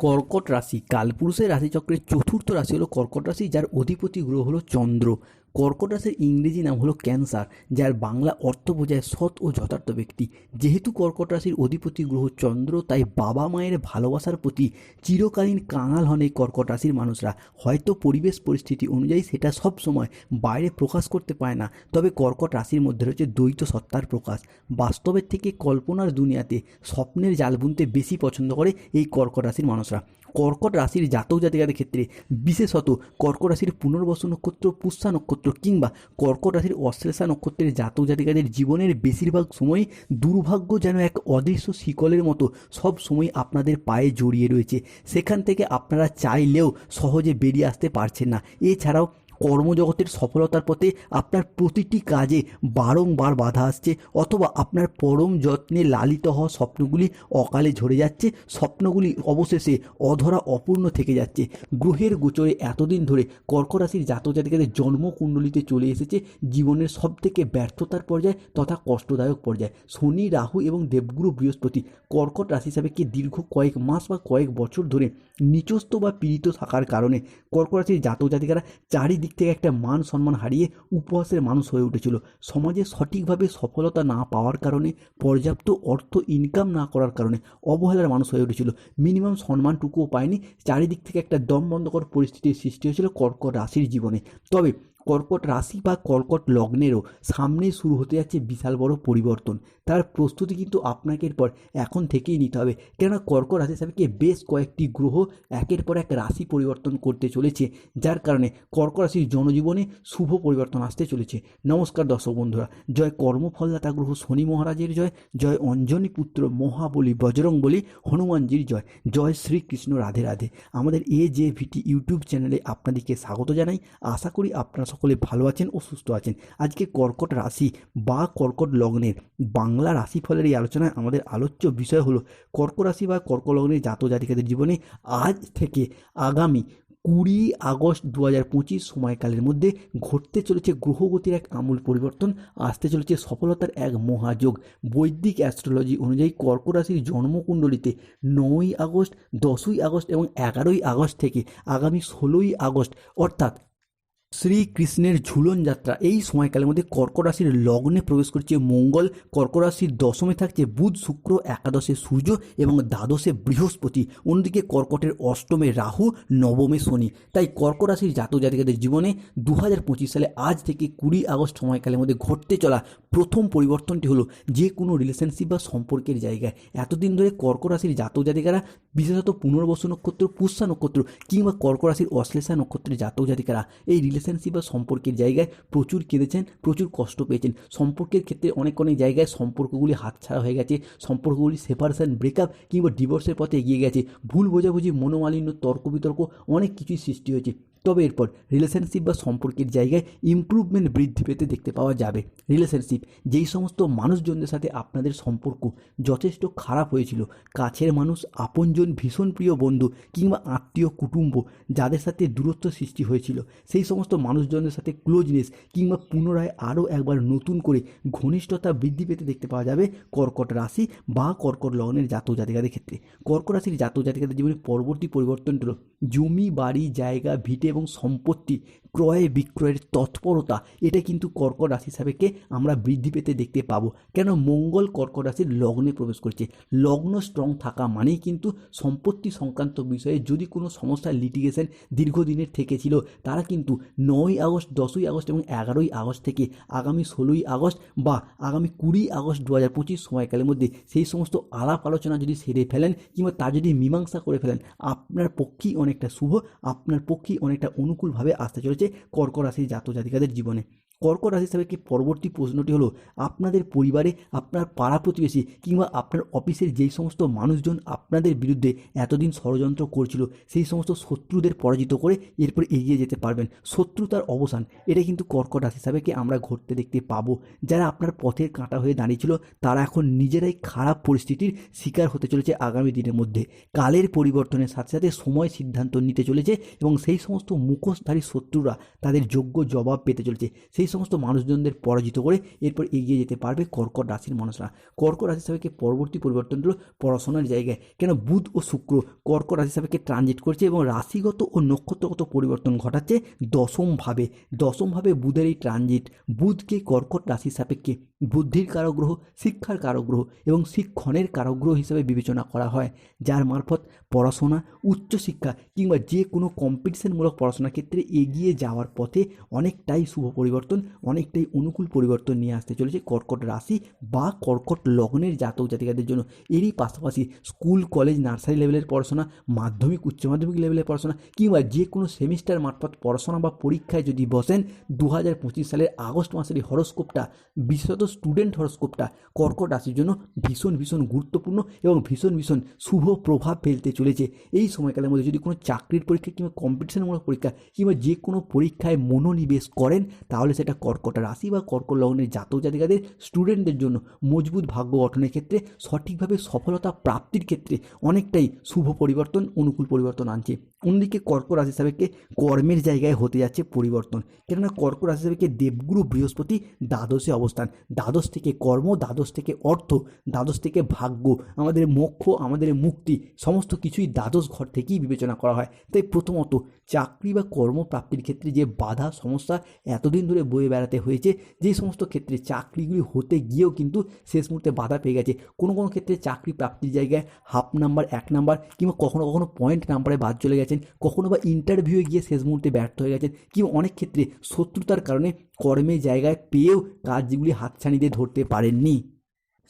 কর্কট রাশি কালপুরুষের রাশিচক্রের চতুর্থ রাশি হলো কর্কট রাশি যার অধিপতি গ্রহ হলো চন্দ্র। কর্কট রাশির ইংরেজি নাম হলো ক্যান্সার, যার বাংলা অর্থ বোঝায় সৎ ও যথার্থ ব্যক্তি। যেহেতু কর্কট রাশির অধিপতি গ্রহ চন্দ্র, তাই বাবা মায়ের ভালোবাসার প্রতি চিরকালীন কাঙাল হন এই কর্কট রাশির মানুষরা। হয়তো পরিবেশ পরিস্থিতি অনুযায়ী সেটা সব সময় বাইরে প্রকাশ করতে পারে না, তবে কর্কট রাশির মধ্যে রয়েছে দ্বৈত সত্তার প্রকাশ। বাস্তবের থেকে কল্পনার দুনিয়াতে স্বপ্নের জাল বুনতে বেশি পছন্দ করে এই কর্কট রাশির মানুষরা। কর্কট রাশির জাতক জাতিকাদের ক্ষেত্রে, বিশেষত কর্কট রাশির পুনর্বসু নক্ষত্র, পুষ্যা নক্ষত্র কিংবা কর্কট রাশির অশ্লেষা নক্ষত্রের জাতক জাতিকাদের জীবনের বেশিরভাগ সময় দুর্ভাগ্য যেন এক অদৃশ্য শিকলের মতো সব সময় আপনাদের পায়ে জড়িয়ে রয়েছে। সেখান থেকে আপনারা চাইলেও সহজে বেরিয়ে আসতে পারছেন না। এছাড়াও কর্মজগতের সফলতার পথে আপনার প্রতিটি কাজে বারংবার বাধা আসছে অথবা আপনার পরম যত্নে লালিত হওয়া স্বপ্নগুলি অকালে ঝরে যাচ্ছে, স্বপ্নগুলি অবশেষে অধরা অপূর্ণ থেকে যাচ্ছে। গ্রহের গোচরে এতদিন ধরে কর্ক রাশির জাতক জাতিকাদের জন্মকুণ্ডলিতে চলে এসেছে জীবনের সবথেকে ব্যর্থতার পর্যায় তথা কষ্টদায়ক পর্যায়। শনি, রাহু এবং দেবগুরু বৃহস্পতি কর্কট রাশি কি দীর্ঘ কয়েক মাস বা কয়েক বছর ধরে নিচস্থ বা পীড়িত থাকার কারণে কর্ক রাশির জাতক চারিদিক থেকে একটা মান সম্মান হারিয়ে উপহাসের মানুষ হয়ে উঠেছিল। সমাজে সঠিকভাবে সফলতা না পাওয়ার কারণে, পর্যাপ্ত অর্থ ইনকাম না করার কারণে অবহেলার মানুষ হয়ে উঠেছিল। মিনিমাম সম্মানটুকুও পায়নি। চারিদিক থেকে একটা দম বন্ধকর পরিস্থিতির সৃষ্টি হয়েছিল কর্কট রাশির জীবনে। তবে কর্কট রাশি বা কর্কট লগ্নেরও সামনেই শুরু হতে যাচ্ছে বিশাল বড় পরিবর্তন। তার প্রস্তুতি কিন্তু আপনাকে এরপর এখন থেকেই নিতে হবে। কেননা কর্কট রাশি হিসাবে বেশ কয়েকটি গ্রহ একের পর এক রাশি পরিবর্তন করতে চলেছে, যার কারণে কর্কট রাশির জনজীবনে শুভ পরিবর্তন আসতে চলেছে। নমস্কার দর্শক বন্ধুরা, জয় কর্মফলদাতা গ্রহ শনি মহারাজের জয় জয় অঞ্জনী পুত্র মহাবলী বজরং বলি হনুমানজির জয় জয় শ্রীকৃষ্ণ রাধে রাধে। আমাদের এ জে ভিটি ইউটিউব চ্যানেলে আপনাদেরকে স্বাগত জানাই। আশা করি আপনারা সকলে ভালো আছেন ও সুস্থ আছেন। আজকে কর্কট রাশি বা কর্কট লগ্নের বাংলা রাশিফলের এই আলোচনায় আমাদের আলোচ্য বিষয় হলো কর্কট রাশি বা কর্কট লগ্নের জাত জাতিকাদের জীবনে আজ থেকে আগামী কুড়ি আগস্ট দু হাজার পঁচিশ সময়কালের মধ্যে ঘটতে চলেছে গ্রহগতির এক আমূল পরিবর্তন, আসতে চলেছে সফলতার এক মহাযোগ। বৈদিক অ্যাস্ট্রোলজি অনুযায়ী কর্কট রাশির জন্মকুণ্ডলিতে নয়ই আগস্ট, দশই আগস্ট এবং এগারোই আগস্ট থেকে আগামী ষোলোই আগস্ট অর্থাৎ শ্রীকৃষ্ণের ঝুলন যাত্রা। এই সময়কালের মধ্যে কর্কট রাশির লগ্নে প্রবেশ করছে মঙ্গল। কর্কট রাশির দশমে থাকছে বুধ, শুক্র, একাদশে সূর্য এবং দ্বাদশে বৃহস্পতি। অন্যদিকে কর্কটের অষ্টমে রাহু, নবমে শনি। তাই কর্কট রাশির জাতক জাতিকাদের জীবনে দু সালে আজ থেকে কুড়ি আগস্ট সময়কালের মধ্যে ঘটতে চলা প্রথম পরিবর্তনটি হলো যে কোনো রিলেশনশিপ বা সম্পর্কের জায়গায়। এতদিন ধরে কর্কট রাশির জাতক জাতিকারা, বিশেষত পুনর্বসু নক্ষত্র, পুষ্যা নক্ষত্র কিংবা কর্কট রাশির অশ্লেষা নক্ষত্রের জাতক জাতিকারা, এই রিলেশনশিপ বা সম্পর্কের জায়গায় প্রচুর কেঁদেছেন, প্রচুর কষ্ট পেয়েছেন। সম্পর্কের ক্ষেত্রে অনেক অনেক জায়গায় সম্পর্কগুলি হাতছাড়া হয়ে গেছে, সম্পর্কগুলি সেপারেশন ব্রেকআপ কিংবা ডিভোর্সের পথে এগিয়ে গেছে। ভুল বোঝাবুঝি, মনোমালিন্য, তর্ক বিতর্ক অনেক কিছুই সৃষ্টি হয়েছে। তবে এরপর রিলেশনশিপ বা সম্পর্কের জায়গায় ইমপ্রুভমেন্ট বৃদ্ধি পেতে দেখতে পাওয়া যাবে। রিলেশনশিপ যেই সমস্ত মানুষজনদের সাথে আপনাদের সম্পর্ক যথেষ্ট খারাপ হয়েছিল, কাছের মানুষ, আপনজন, ভীষণ প্রিয় বন্ধু কিংবা আত্মীয়, কুটুম্ব যাদের সাথে দূরত্ব সৃষ্টি হয়েছিল, সেই সমস্ত মানুষজনদের সাথে ক্লোজনেস কিংবা পুনরায় আরও একবার নতুন করে ঘনিষ্ঠতা বৃদ্ধি পেতে দেখতে পাওয়া যাবে কর্কট রাশি বা কর্কট লগ্নের জাতক জাতিকাদের ক্ষেত্রে। কর্কট রাশির জাতক জাতিকাদের জীবনে পরবর্তী পরিবর্তনটি হলো জমি, বাড়ি, জায়গা, ভিটে এবং সম্পত্তি ক্রয় বিক্রয়ের তৎপরতা, এটা কিন্তু কর্কট রাশি হিসাবেকে আমরা বৃদ্ধি পেতে দেখতে পাবো। কেন? মঙ্গল কর্কট রাশির লগ্নে প্রবেশ করছে। লগ্ন স্ট্রং থাকা মানেই কিন্তু সম্পত্তি সংক্রান্ত বিষয়ে যদি কোনো সমস্যা লিটিগেশন দীর্ঘদিনের থেকে ছিল, তারা কিন্তু নয় আগস্ট, দশই আগস্ট এবং এগারোই আগস্ট থেকে আগামী ষোলোই আগস্ট বা আগামী কুড়ি আগস্ট দু হাজার পঁচিশ সময়কালের মধ্যে সেই সমস্ত আলাপ আলোচনা যদি সেরে ফেলেন কিংবা তা যদি মীমাংসা করে ফেলেন, আপনার পক্ষেই অনেকটা শুভ, আপনার পক্ষেই অনেকটা অনুকূলভাবে আসতে চলেছে। কর্কট রাশির জাতক জাতিকাদের জীবনে। কর্কট রাশি কি পরবর্তী প্রশ্নটি হলো আপনাদের পরিবারে, আপনার পাড়া প্রতিবেশী কিংবা আপনার অফিসের যেই সমস্ত মানুষজন আপনাদের বিরুদ্ধে এতদিন ষড়যন্ত্র করছিল, সেই সমস্ত শত্রুদের পরাজিত করে এরপর এগিয়ে যেতে পারবেন। শত্রুতার অবসান, এটা কিন্তু কর্কট রাশি কি আমরা ঘটতে দেখতে পাবো। যারা আপনার পথের কাঁটা হয়ে দাঁড়িয়েছিল, তারা এখন নিজেরাই খারাপ পরিস্থিতির শিকার হতে চলেছে আগামী দিনের মধ্যে। কালের পরিবর্তনের সাথে সাথে সময় সিদ্ধান্ত নিতে চলেছে এবং সেই সমস্ত মুখোশধারী শত্রুরা তাদের যোগ্য জবাব পেতে চলেছে। সেই সমস্ত মানুষজনদের পরাজিত করে এরপর এগিয়ে যেতে পারবে কর্কট রাশির মানুষরা। কর্কট রাশি সাপেক্ষে পরবর্তী পরিবর্তন হলো পড়াশোনার জায়গায়। কেন? বুধ ও শুক্র কর্কট রাশি সাপেক্ষে ট্রানজিট করছে এবং রাশিগত ও নক্ষত্রগত পরিবর্তন ঘটাচ্ছে দশমভাবে। দশমভাবে বুধের এই ট্রানজিট বুধকে কর্কট রাশির সাপেক্ষে বুদ্ধির কারগ্রহ, শিক্ষার কারগ্রহ এবং শিক্ষণের কারক গ্রহ হিসেবে বিবেচনা করা হয়। যার মারফত পড়াশোনা, উচ্চশিক্ষা কিংবা যে কোনো কম্পিটিশনমূলক পড়াশোনার ক্ষেত্রে এগিয়ে যাওয়ার পথে অনেকটাই শুভ পরিবর্তন অনেকটাই অনুকূল পরিবর্তন নিয়ে আসতে চলেছে কর্কট রাশি বা কর্কট লগ্নের জাতক জাতিকাদের জন্য। এরই পাশাপাশি স্কুল, কলেজ, নার্সারি লেভেলের পড়াশোনা, মাধ্যমিক, উচ্চ মাধ্যমিক লেভেলের পড়াশোনা কিংবা যে কোনো সেমিস্টার মারফত পড়াশোনা বা পরীক্ষায় যদি বসেন দু হাজার পঁচিশ সালের আগস্ট মাসের এই হরস্কোপটা, বিশেষত স্টুডেন্ট হরস্কোপটা কর্কট রাশির জন্য ভীষণ ভীষণ গুরুত্বপূর্ণ এবং ভীষণ ভীষণ শুভ প্রভাব ফেলতে চলেছে। এই সময়কালের মধ্যে যদি কোনো চাকরির পরীক্ষা কিংবা কম্পিটিশনমূলক পরীক্ষা কিংবা যে কোনো পরীক্ষায় মনোনিবেশ করেন, তাহলে সেটা কর্কট রাশি বা কর্কট লগ্নের জাতক জাতিকাদের স্টুডেন্টদের জন্য মজবুত ভাগ্য গঠনের ক্ষেত্রে, সঠিকভাবে সফলতা প্রাপ্তির ক্ষেত্রে অনেকটাই শুভ পরিবর্তন, অনুকূল পরিবর্তন আনছে। অন্যদিকে কর্কট রাশি সাপেক্ষে কর্মের জায়গায় হতে যাচ্ছে পরিবর্তন। কেননা কর্কট রাশি সাপেক্ষে দেবগুরু, বৃহস্পতি দ্বাদশে অবস্থান। দ্বাদশ থেকে কর্ম, দ্বাদশ থেকে অর্থ, দ্বাদশ থেকে ভাগ্য, আমাদের মোক্ষ, আমাদের মুক্তি, সমস্ত কিছুই দ্বাদশ ঘর থেকেই বিবেচনা করা হয়। তাই প্রথমত চাকরি বা কর্মপ্রাপ্তির ক্ষেত্রে যে বাধা, সমস্যা এতদিন ধরে বয়ে বেড়াতে হয়েছে যে সমস্ত ক্ষেত্রে চাকরিগুলি হতে গিয়েও কিন্তু শেষ মুহূর্তে বাধা পেয়ে গেছে। কোনো কোনো ক্ষেত্রে চাকরি প্রাপ্তির জায়গায় হাফ নাম্বার, এক নাম্বার কিংবা কখনো কখনো পয়েন্ট নাম্বারে বাদ চলে গেছেন, কখনো বা ইন্টারভিউয়ে গিয়ে শেষ মুহূর্তে ব্যর্থ হয়ে গেছেন কিংবা অনেক ক্ষেত্রে শত্রুতার কারণে কর্মের জায়গায় পেয়েও কাজগুলি হাতছানি দিয়ে ধরতে পারেননি।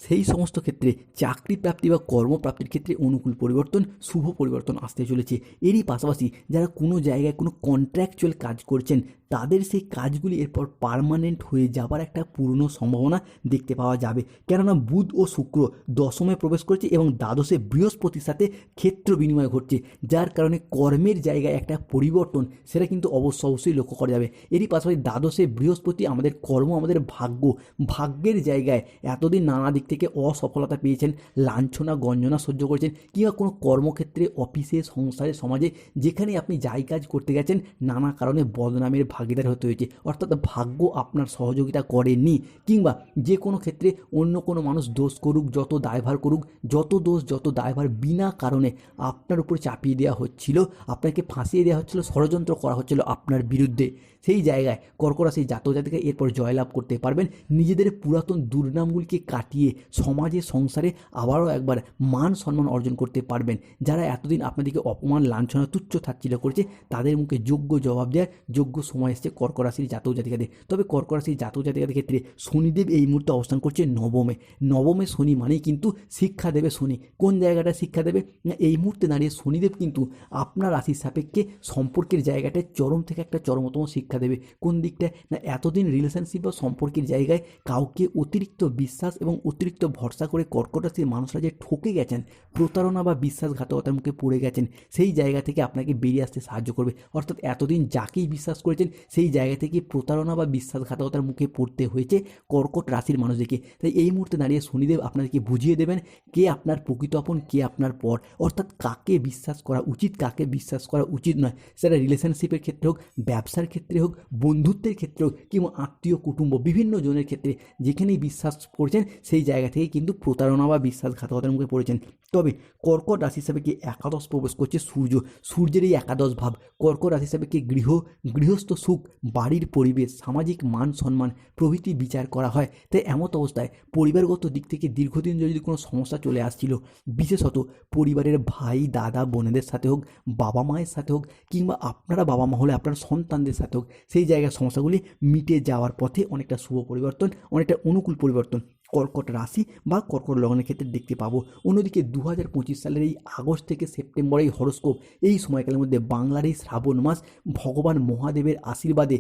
সেই সমস্ত ক্ষেত্রে চাকরি প্রাপ্তি বা কর্মপ্রাপ্তির ক্ষেত্রে অনুকূল পরিবর্তন, শুভ পরিবর্তন আসতে চলেছে। এরই পাশাপাশি যারা কোনো জায়গায় কোনো কন্ট্রাকচুয়াল কাজ করছেন, তাদের সেই কাজগুলি এরপর পার্মানেন্ট হয়ে যাবার একটা পূর্ণ সম্ভাবনা দেখতে পাওয়া যাবে। কেননা বুধ ও শুক্র দশমে প্রবেশ করছে এবং দ্বাদশে বৃহস্পতির সাথে ক্ষেত্র বিনিময় ঘটছে, যার কারণে কর্মের জায়গায় একটা পরিবর্তন সেটা কিন্তু অবশ্য অবশ্যই লক্ষ্য করা যাবে। এরই পাশাপাশি দ্বাদশে বৃহস্পতি আমাদের কর্ম, আমাদের ভাগ্য। ভাগ্যের জায়গায় এতদিন নানা দিক থেকে অসফলতা পেয়েছেন, লাঞ্ছনা, গঞ্জনা সহ্য করেছেন কিংবা কোনো কর্মক্ষেত্রে, অফিসে, সংসারে, সমাজে যেখানে আপনি যাই কাজ করতে গেছেন, নানা কারণে বদনামের ভাগিদার হতে হয়েছে। অর্থাৎ ভাগ্য আপনার সহযোগিতা করেনি কিংবা যে কোনো ক্ষেত্রে অন্য কোনো মানুষ দোষ করুক, যত দায়ভার করুক, যত দোষ, যত দায়ভার বিনা কারণে আপনার উপর চাপিয়ে দেওয়া হচ্ছিল, আপনাকে ফাঁসিয়ে দেওয়া হচ্ছিল, ষড়যন্ত্র করা হচ্ছিল আপনার বিরুদ্ধে। সেই জায়গায় কর্করা সেই জাতক জাতিকা এরপর জয়লাভ করতে পারবেন। নিজেদের পুরাতন দুর্নামগুলিকে কাটিয়ে সমাজে, সংসারে আবারও একবার মান সম্মান অর্জন করতে পারবেন। যারা এতদিন আপনাদেরকে অপমান, লাঞ্ছনা, তুচ্ছ থাচ্ছিল করেছে, তাদের মুখে যোগ্য জবাব দেওয়ার যোগ্য সময় এসছে কর্করাশির জাতক জাতিকাদের। তবে কর্করাশির জাতক জাতিকাদের ক্ষেত্রে শনিদেব এই মুহূর্তে অবস্থান করছে নবমে। নবমে শনি মানেই কিন্তু শিক্ষা দেবে শনি। কোন জায়গাটা শিক্ষা দেবে? না, এই মুহূর্তে দাঁড়িয়ে শনিদেব কিন্তু আপনার রাশির সাপেক্ষে সম্পর্কের জায়গাটায় চরম থেকে একটা চরমতম শিক্ষা দেবে। কোন দিকটায়? না, এতদিন রিলেশনশিপ বা সম্পর্কের জায়গায় কাউকে অতিরিক্ত বিশ্বাস এবং অতিরিক্ত ভরসা করে কর্কট রাশির মানুষরা যে ঠকে গেছেন, প্রতারণা বা বিশ্বাসঘাতকতার মুখে পড়ে গেছেন, সেই জায়গা থেকে আপনাকে বেরিয়ে আসতে সাহায্য করবে। অর্থাৎ এতদিন যাকেই বিশ্বাস করেছেন, সেই জায়গা থেকে প্রতারণা বা বিশ্বাসঘাতকতার মুখে পড়তে হয়েছে কর্কট রাশির মানুষদেরকে। তাই এই মুহূর্তে দাঁড়িয়ে শনিদেব আপনাদেরকে বুঝিয়ে দেবেন, কে আপনার প্রকৃত আপন, কে আপনার পর। অর্থাৎ কাকে বিশ্বাস করা উচিত, কাকে বিশ্বাস করা উচিত নয়। সেটা রিলেশনশিপের ক্ষেত্রে হোক, ব্যবসার ক্ষেত্রে হোক, বন্ধুত্বের ক্ষেত্রে হোক, কিংবা আত্মীয়, কুটুম্ব, বিভিন্ন জনের ক্ষেত্রে যেখানেই বিশ্বাস করছেন, সেই জায়গা থেকে কিন্তু প্রতারণা বা বিশ্বাসঘাতকতার মুখে পড়েছেন। তবে কর্কট রাশি হিসাবে কি একাদশ প্রবেশ করছে সূর্য? সূর্যের এই একাদশ ভাব, কর্কট রাশি হিসাবে কি গৃহ, গৃহস্থ সুখ, বাড়ির পরিবেশ, সামাজিক মান সম্মান, প্রভৃতি বিচার করা হয়? তাই এমত অবস্থায় পরিবারগত দিক থেকে দীর্ঘদিন যদি কোনো সমস্যা চলে আসছিল, বিশেষত পরিবারের ভাই, দাদা, বোনেদের সাথে হোক, বাবা মায়ের সাথে হোক, কিংবা আপনারা বাবা মা হলে আপনার সন্তানদের সাথে হোক, সেই জায়গার সমস্যাগুলি মিটে যাওয়ার পথে অনেকটা শুভ পরিবর্তন, অনেকটা অনুকূল পরিবর্তন কর্কট রাশি বা কর্কট লগ্নের ক্ষেত্রে দেখতে পাবো। অন্যদিকে দু হাজার পঁচিশ সালের এই আগস্ট থেকে সেপ্টেম্বর এই হরস্কোপ এই সময়কালের মধ্যে বাংলার এই শ্রাবণ মাস ভগবান মহাদেবের আশীর্বাদে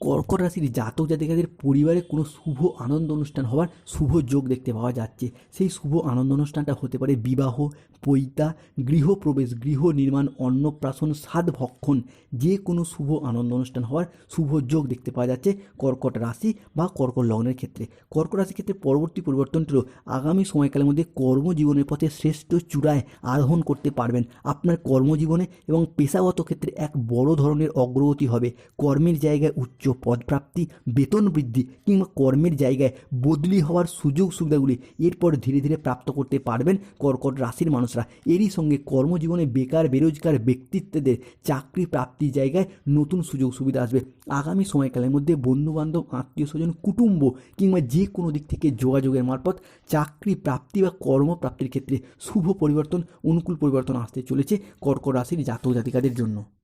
কর্কট রাশির জাতক জাতিকাদের পরিবারে কোনো শুভ আনন্দ অনুষ্ঠান হওয়ার শুভ যোগ দেখতে পাওয়া যাচ্ছে। সেই শুভ আনন্দ অনুষ্ঠানটা হতে পারে বিবাহ, পৈতা গৃহপ্রবেশ গৃহ নির্মাণ, অন্নপ্রাশন সাদ ভক্ষণ, যে কোনো শুভ আনন্দ অনুষ্ঠান হওয়ার শুভ যোগ দেখতে পাওয়া যাচ্ছে কর্কট রাশি বা কর্কট লগ্নের ক্ষেত্রে। কর্কট রাশির ক্ষেত্রে পরবর্তী পরিবর্তনটি হলো আগামী সময়কালের মধ্যে কর্মজীবনের পথে শ্রেষ্ঠ চূড়ায় আরোহণ করতে পারবেন। আপনার কর্মজীবনে এবং পেশাগত ক্ষেত্রে এক বড় ধরনের অগ্রগতি হবে। কর্মের জায়গায় উচ্চ পদপ্রাপ্তি, বেতন বৃদ্ধি কিংবা কর্মের জায়গায় বদলি হওয়ার সুযোগ সুবিধাগুলি এরপর ধীরে ধীরে প্রাপ্ত করতে পারবেন কর্কট রাশির মানুষরা। এরই সঙ্গে কর্মজীবনে বেকার, বেরোজগার ব্যক্তিত্বদের চাকরি প্রাপ্তির জায়গায় নতুন সুযোগ সুবিধা আসবে। আগামী সময়কালের মধ্যে বন্ধুবান্ধব আত্মীয় স্বজন কুটুম্ব কিংবা যে কোনো দিক থেকে যোগাযোগের মারফত চাকরি প্রাপ্তি বা কর্মপ্রাপ্তির ক্ষেত্রে শুভ পরিবর্তন, অনুকূল পরিবর্তন আসতে চলেছে কর্কট রাশির জাতক জাতিকাদের জন্য।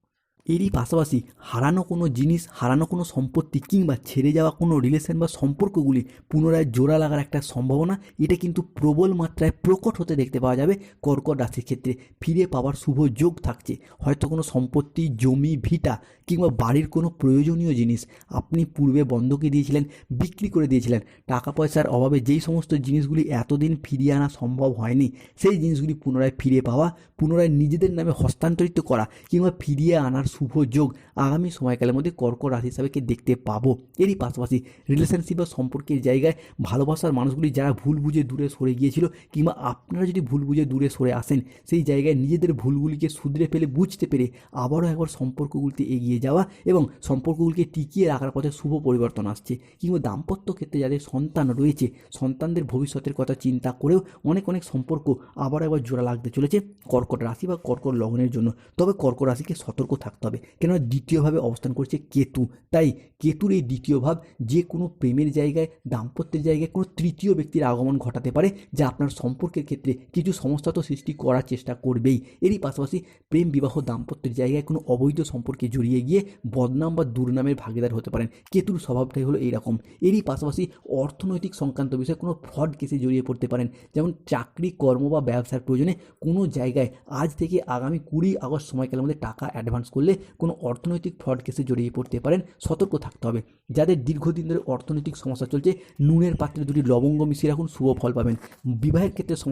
এরই পাশাপাশি হারানো কোনো জিনিস, হারানো কোনো সম্পত্তি কিংবা ছেড়ে যাওয়া কোনো রিলেশন বা সম্পর্কগুলি পুনরায় জোড়া লাগার একটা সম্ভাবনা, এটা কিন্তু প্রবল মাত্রায় প্রকট হতে দেখতে পাওয়া যাবে কর্কট রাশির ক্ষেত্রে। ফিরে পাওয়ার শুভ যোগ থাকছে। হয়তো কোনো সম্পত্তি, জমি, ভিটা কিংবা বাড়ির কোনো প্রয়োজনীয় জিনিস আপনি পূর্বে বন্ধকে দিয়েছিলেন, বিক্রি করে দিয়েছিলেন। টাকা পয়সার অভাবে যেই সমস্ত জিনিসগুলি এতদিন ফিরিয়ে আনা সম্ভব হয়নি, সেই জিনিসগুলি পুনরায় ফিরে পাওয়া, পুনরায় নিজেদের নামে হস্তান্তরিত করা কিংবা ফিরিয়ে আনার শুভ যোগ আগামী সময়কালের মধ্যে কর্কট রাশি হিসাবে দেখতে পাবো? এরই পাশাপাশি রিলেশনশিপ বা সম্পর্কের জায়গায় ভালোবাসার মানুষগুলি যারা ভুল বুঝে দূরে সরে গিয়েছিল কিংবা আপনারা যদি ভুল বুঝে দূরে সরে আসেন, সেই জায়গায় নিজেদের ভুলগুলিকে শুধরে ফেলে, বুঝতে পেরে আবারও একবার সম্পর্কগুলিতে এগিয়ে যাওয়া এবং সম্পর্কগুলিকে টিকিয়ে রাখার পথে শুভ পরিবর্তন আসছে। কিংবা দাম্পত্য ক্ষেত্রে যাদের সন্তান রয়েছে, সন্তানদের ভবিষ্যতের কথা চিন্তা করেও অনেক অনেক সম্পর্ক আবার একবার জোড়া লাগতে চলেছে কর্কট রাশি বা কর্কট লগ্নের জন্য। তবে কর্কট রাশিকে সতর্ক থাকতে হবে। কেননা দ্বিতীয়ভাবে অবস্থান করছে কেতু। তাই কেতুর এই দ্বিতীয় ভাব যে কোনো প্রেমের জায়গায়, দাম্পত্যের জায়গায় কোনো তৃতীয় ব্যক্তির আগমন ঘটাতে পারে, যা আপনার সম্পর্কের ক্ষেত্রে কিছু সমস্যা তো সৃষ্টি করার চেষ্টা করবেই। এরই পাশাপাশি প্রেম, বিবাহ, দাম্পত্যের জায়গায় কোনো অবৈধ সম্পর্কে জড়িয়ে গিয়ে বদনাম বা দুর্নামের ভাগিদার হতে পারেন। কেতুর স্বভাবটাই হলো এইরকম। এরই পাশাপাশি অর্থনৈতিক সংক্রান্ত বিষয়ে কোনো ফ্রড কেসে জড়িয়ে পড়তে পারেন। যেমন চাকরি, কর্ম বা ব্যবসার প্রয়োজনে কোনো জায়গায় আজ থেকে আগামী কুড়ি আগস্ট সময়কালের মধ্যে টাকা অ্যাডভান্স করলে কোনো অর্থনৈতিক ফ্রড কেসে জড়িয়ে পড়তে পারেন, সতর্ক থাকতে হবে। যাদের দীর্ঘদিন ধরে অর্থনৈতিক সমস্যা চলছে, নুনের পাত্রে দুটি লবঙ্গ মিশিয়ে রাখুন, শুভ ফল পাবেন। বিবাহের ক্ষেত্রে